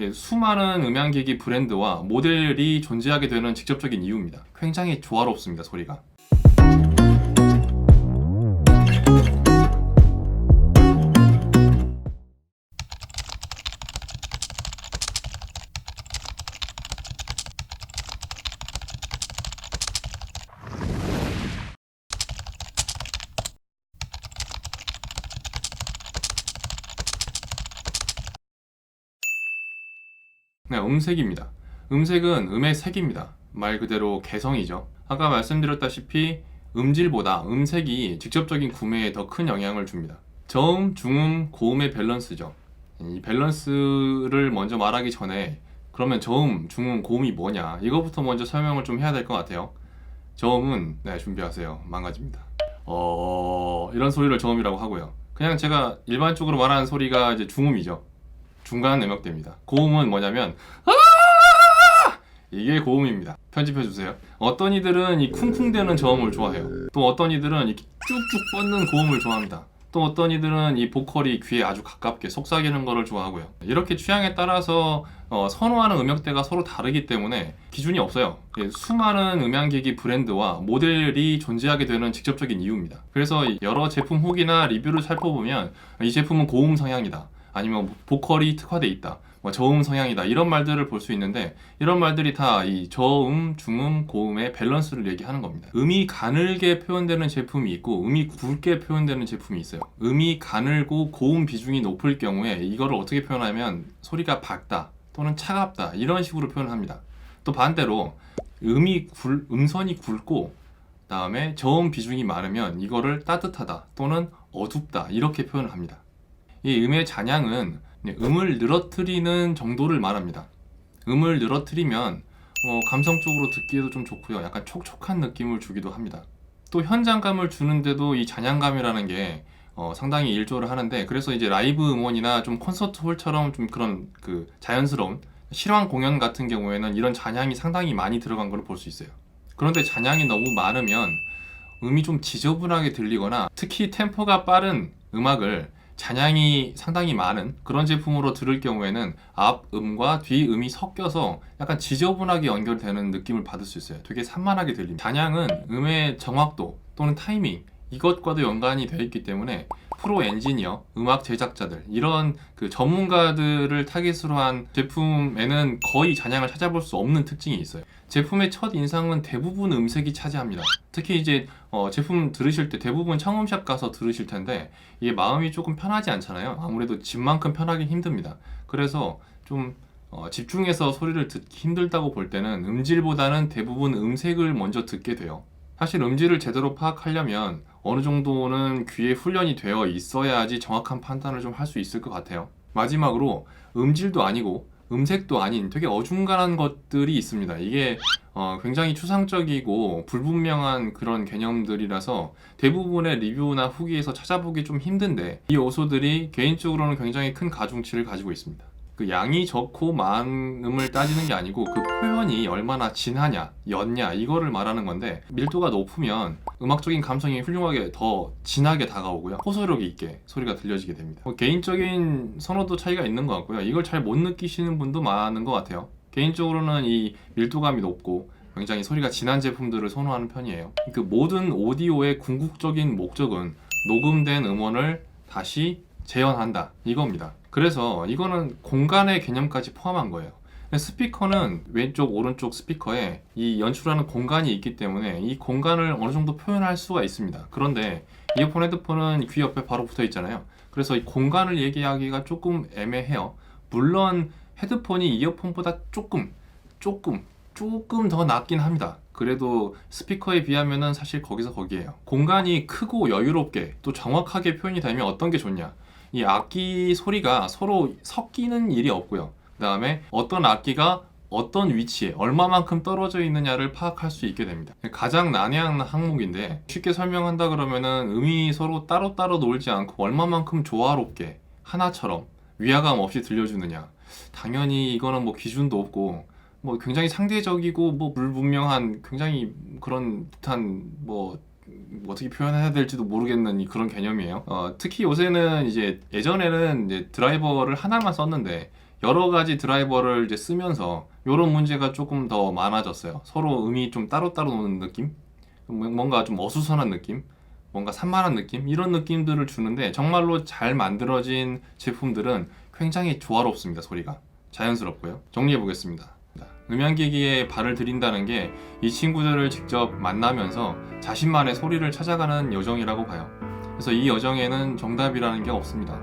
예, 수많은 음향기기 브랜드와 모델이 존재하게 되는 직접적인 이유입니다. 굉장히 조화롭습니다, 소리가. 네, 음색입니다. 음색은 음의 색입니다. 말 그대로 개성이죠. 아까 말씀드렸다시피 음질보다 음색이 직접적인 구매에 더 큰 영향을 줍니다. 저음, 중음, 고음의 밸런스죠. 이 밸런스를 먼저 말하기 전에 그러면 저음, 중음, 고음이 뭐냐 이거부터 먼저 설명을 좀 해야 될 것 같아요. 저음은 네 준비하세요. 망가집니다. 어 이런 소리를 저음이라고 하고요. 그냥 제가 일반적으로 말하는 소리가 이제 중음이죠. 중간 음역대입니다. 고음은 뭐냐면 아! 이게 고음입니다. 편집해 주세요. 어떤 이들은 이 쿵쿵대는 저음을 좋아해요. 또 어떤 이들은 이렇게 쭉쭉 뻗는 고음을 좋아합니다. 또 어떤 이들은 이 보컬이 귀에 아주 가깝게 속삭이는 거를 좋아하고요. 이렇게 취향에 따라서 어, 선호하는 음역대가 서로 다르기 때문에 기준이 없어요. 예, 수많은 음향기기 브랜드와 모델이 존재하게 되는 직접적인 이유입니다. 그래서 이 여러 제품 후기나 리뷰를 살펴보면 이 제품은 고음 성향이다. 아니면 보컬이 특화돼 있다. 뭐 저음 성향이다. 이런 말들을 볼 수 있는데 이런 말들이 다 이 저음, 중음, 고음의 밸런스를 얘기하는 겁니다. 음이 가늘게 표현되는 제품이 있고 음이 굵게 표현되는 제품이 있어요. 음이 가늘고 고음 비중이 높을 경우에 이거를 어떻게 표현하면 소리가 밝다 또는 차갑다 이런 식으로 표현합니다. 또 반대로 음이 굵, 음선이 굵고 다음에 저음 비중이 많으면 이거를 따뜻하다 또는 어둡다 이렇게 표현을 합니다. 이 음의 잔향은 음을 늘어뜨리는 정도를 말합니다. 음을 늘어뜨리면 어, 감성적으로 듣기에도 좀 좋고요. 약간 촉촉한 느낌을 주기도 합니다. 또 현장감을 주는데도 이 잔향감이라는 게 어, 상당히 일조를 하는데 그래서 이제 라이브 음원이나 좀 콘서트 홀처럼 좀 그런 그 자연스러운 실황 공연 같은 경우에는 이런 잔향이 상당히 많이 들어간 걸 볼 수 있어요. 그런데 잔향이 너무 많으면 음이 좀 지저분하게 들리거나 특히 템포가 빠른 음악을 잔향이 상당히 많은 그런 제품으로 들을 경우에는 앞 음과 뒤 음이 섞여서 약간 지저분하게 연결되는 느낌을 받을 수 있어요. 되게 산만하게 들립니다. 잔향은 음의 정확도 또는 타이밍 이것과도 연관이 되어 있기 때문에 프로 엔지니어, 음악 제작자들 이런 그 전문가들을 타깃으로 한 제품에는 거의 잔향을 찾아볼 수 없는 특징이 있어요. 제품의 첫 인상은 대부분 음색이 차지합니다. 특히 이제 어, 제품 들으실 때 대부분 청음샵 가서 들으실 텐데 이게 마음이 조금 편하지 않잖아요. 아무래도 집만큼 편하기 힘듭니다. 그래서 좀 어, 집중해서 소리를 듣기 힘들다고 볼 때는 음질보다는 대부분 음색을 먼저 듣게 돼요. 사실 음질을 제대로 파악하려면 어느 정도는 귀에 훈련이 되어 있어야지 정확한 판단을 좀 할 수 있을 것 같아요. 마지막으로 음질도 아니고 음색도 아닌 되게 어중간한 것들이 있습니다. 이게 어, 굉장히 추상적이고 불분명한 그런 개념들이라서 대부분의 리뷰나 후기에서 찾아보기 좀 힘든데 이 요소들이 개인적으로는 굉장히 큰 가중치를 가지고 있습니다. 그 양이 적고 많음을 따지는 게 아니고 그 표현이 얼마나 진하냐, 였냐 이거를 말하는 건데 밀도가 높으면 음악적인 감성이 훌륭하게 더 진하게 다가오고요. 호소력 있게 소리가 들려지게 됩니다. 뭐 개인적인 선호도 차이가 있는 것 같고요. 이걸 잘 못 느끼시는 분도 많은 것 같아요. 개인적으로는 이 밀도감이 높고 굉장히 소리가 진한 제품들을 선호하는 편이에요. 그 모든 오디오의 궁극적인 목적은 녹음된 음원을 다시 재현한다 이겁니다. 그래서 이거는 공간의 개념까지 포함한 거예요. 스피커는 왼쪽 오른쪽 스피커에 이 연출하는 공간이 있기 때문에 이 공간을 어느 정도 표현할 수가 있습니다. 그런데 이어폰 헤드폰은 귀 옆에 바로 붙어 있잖아요. 그래서 이 공간을 얘기하기가 조금 애매해요. 물론 헤드폰이 이어폰보다 조금 조금 조금 더 낫긴 합니다. 그래도 스피커에 비하면은 사실 거기서 거기에요. 공간이 크고 여유롭게 또 정확하게 표현이 되면 어떤 게 좋냐? 이 악기 소리가 서로 섞이는 일이 없고요. 그 다음에 어떤 악기가 어떤 위치에 얼마만큼 떨어져 있느냐를 파악할 수 있게 됩니다. 가장 난해한 항목인데 쉽게 설명한다 그러면은 음이 서로 따로따로 놀지 않고 얼마만큼 조화롭게 하나처럼 위화감 없이 들려주느냐. 당연히 이거는 뭐 기준도 없고 뭐 굉장히 상대적이고 뭐 불분명한 굉장히 그런 듯한 뭐 어떻게 표현해야 될지도 모르겠는 그런 개념이에요. 어, 특히 요새는 이제 예전에는 이제 드라이버를 하나만 썼는데 여러 가지 드라이버를 이제 쓰면서 이런 문제가 조금 더 많아졌어요. 서로 음이 좀 따로따로 노는 느낌? 뭐- 뭔가 좀 어수선한 느낌? 뭔가 산만한 느낌? 이런 느낌들을 주는데 정말로 잘 만들어진 제품들은 굉장히 조화롭습니다. 소리가. 자연스럽고요. 정리해 보겠습니다. 음향기기에 발을 들인다는 게 이 친구들을 직접 만나면서 자신만의 소리를 찾아가는 여정이라고 봐요. 그래서 이 여정에는 정답이라는 게 없습니다.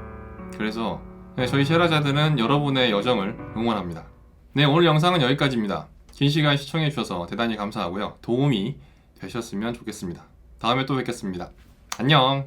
그래서 네, 저희 쉐라자드는 여러분의 여정을 응원합니다. 네, 오늘 영상은 여기까지입니다. 긴 시간 시청해 주셔서 대단히 감사하고요. 도움이 되셨으면 좋겠습니다. 다음에 또 뵙겠습니다. 안녕!